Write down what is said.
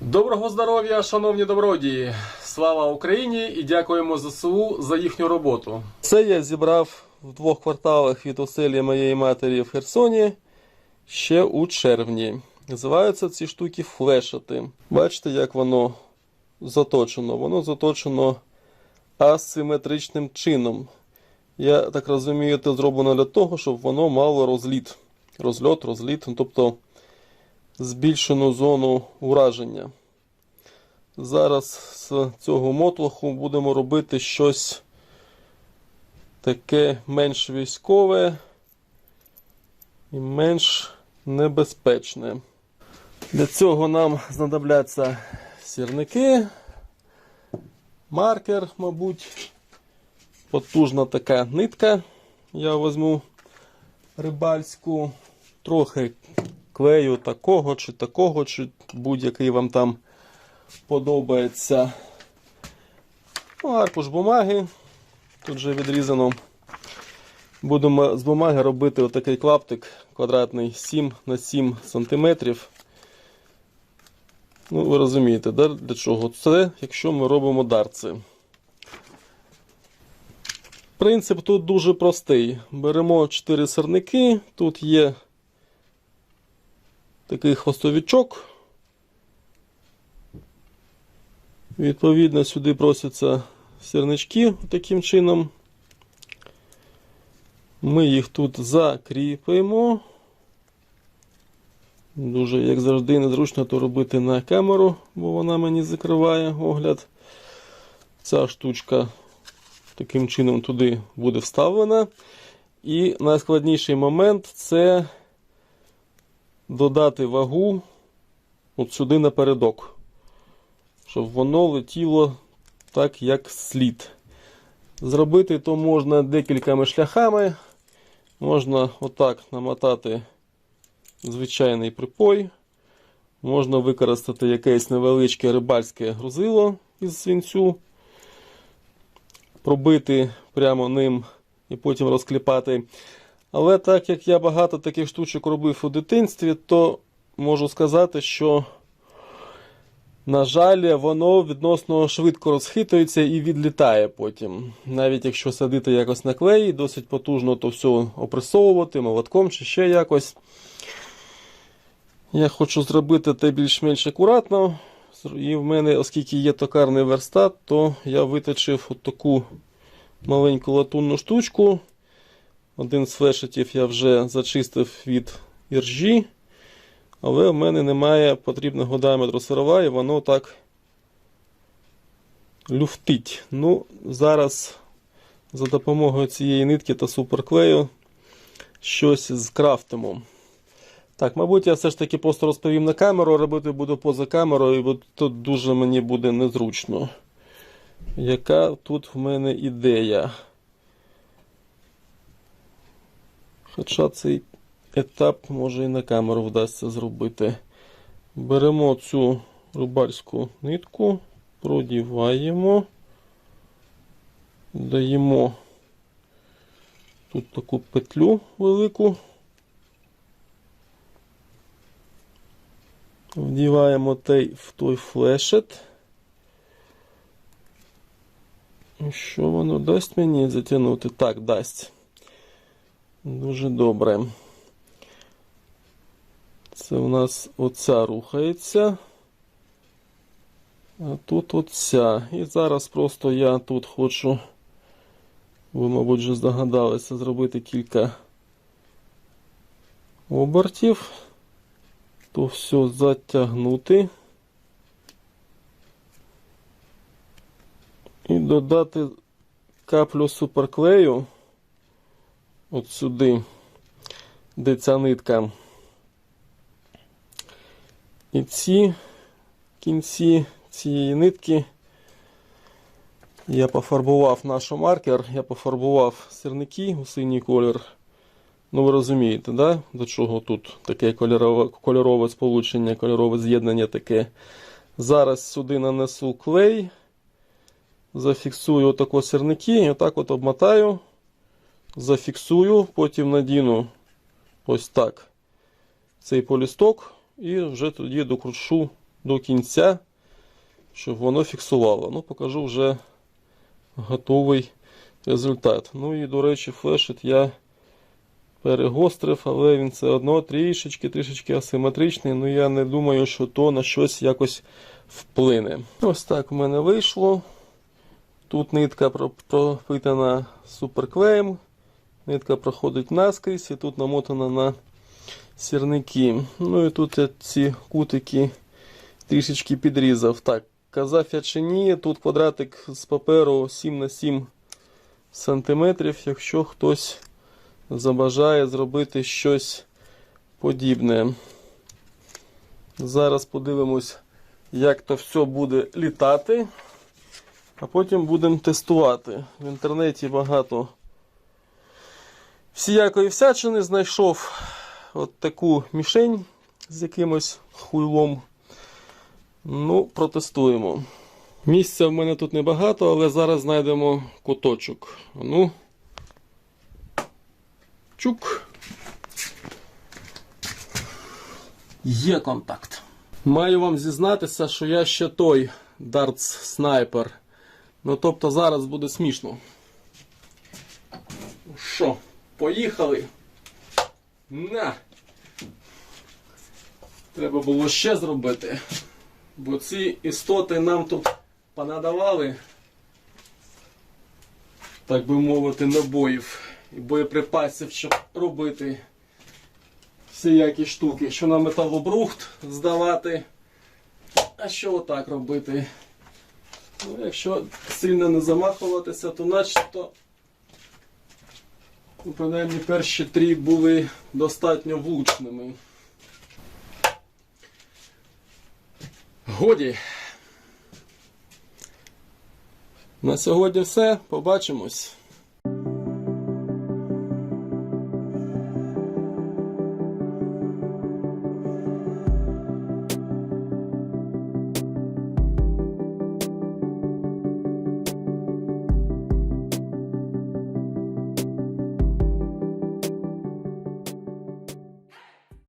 Доброго здоров'я, шановні добродії! Слава Україні і дякуємо ЗСУ за їхню роботу. Це я зібрав в двох кварталах від оселі моєї матері в Херсоні ще у червні. Називаються ці штуки флешати. Бачите, як воно заточено? Воно заточено асиметричним чином. Я так розумію, це зроблено для того, щоб воно мало розліт. Розльот, розліт, ну, тобто збільшену зону ураження. Зараз з цього мотлоху будемо робити щось таке менш військове і менш небезпечне. Для цього нам знадобляться сірники, маркер, мабуть, потужна така нитка. Я візьму рибальську, трохи клею такого чи такого, чи будь-який вам там подобається. Ну, аркуш бумаги. Тут вже відрізано. Будемо з бумаги робити отакий клаптик квадратний 7 на 7 см. Ну, ви розумієте, да, для чого це, якщо ми робимо дарці. Принцип тут дуже простий. Беремо 4 сирники, тут є такий хвостовичок. Відповідно, сюди просяться сірнички таким чином. Ми їх тут закріпимо. Дуже, як завжди, незручно то робити на камеру, бо вона мені закриває огляд. Ця штучка таким чином туди буде вставлена. І найскладніший момент це додати вагу от сюди напередок, щоб воно летіло так, як слід. Зробити то можна декількома шляхами. Можна отак намотати звичайний припой. Можна використати якесь невеличке рибальське грузило із свинцю, пробити прямо ним і потім розкліпати. Але так як я багато таких штучок робив у дитинстві, то можу сказати, що, на жаль, воно відносно швидко розхитується і відлітає потім. Навіть якщо садити якось на клей, досить потужно то все опресовувати молотком чи ще якось. Я хочу зробити те більш-менш акуратно. І в мене, оскільки є токарний верстат, то я виточив от таку маленьку латунну штучку. Один з флешетів я вже зачистив від іржі, але в мене немає потрібного діаметру сирова і воно так люфтить. Ну, Зараз за допомогою цієї нитки та суперклею щось скрафтимо. Так, мабуть, я все ж таки просто розповім на камеру, робити буду поза камерою, бо тут дуже мені буде незручно. Яка тут в мене ідея? Хоча цей етап може і на камеру вдасться зробити. Беремо цю рибальську нитку, продіваємо, даємо тут таку петлю велику, вдіваємо той в той флешет. Що воно дасть мені затягнути? Так, дасть. Дуже добре. Це у нас оця рухається. А тут оця. І зараз просто я тут хочу, ви, мабуть, вже здогадалися, зробити кілька обертів. То все затягнути. І додати каплю суперклею от сюди, де ця нитка. І ці кінці цієї нитки я пофарбував наш маркер, я пофарбував сірники у синій колір. Ну, ви розумієте, да? до чого тут таке кольорове, кольорове сполучення, кольорове з'єднання таке. Зараз сюди нанесу клей, зафіксую отако сірники і отак от обмотаю зафіксую, потім надіну ось так цей полісток і вже тоді докрушу до кінця, щоб воно фіксувало. Ну, покажу вже готовий результат. Ну і, до речі, флешит я перегострив, але він все одно трішечки трішечки асиметричний. Ну я не думаю, що то на щось якось вплине. Ось так в мене вийшло. Тут нитка пропитана суперклеєм. Нитка проходить наскрізь і тут намотана на сірники. Ну і тут я ці кутики трішечки підрізав. Так, казав я чи ні, тут квадратик з паперу 7 на 7 сантиметрів, якщо хтось забажає зробити щось подібне. Зараз подивимось, як то все буде літати, а потім будемо тестувати. В інтернеті багато всіякої всячини знайшов от таку мішень з якимось хуйлом. Ну, протестуємо. Місця в мене тут небагато, але зараз знайдемо куточок. Ну. Чук. Є контакт. Маю вам зізнатися, що я ще той дартс снайпер. Ну тобто зараз буде смішно. Ну Що, поїхали? На! Треба було ще зробити. Бо ці істоти нам тут понадавали, так би мовити, набоїв і боєприпасів, щоб робити всіякі штуки, що на металобрухт здавати, а що отак робити. Ну, якщо сильно не замахуватися, то начебто принаймні перші три були достатньо влучними. Годі. На сьогодні все. Побачимось.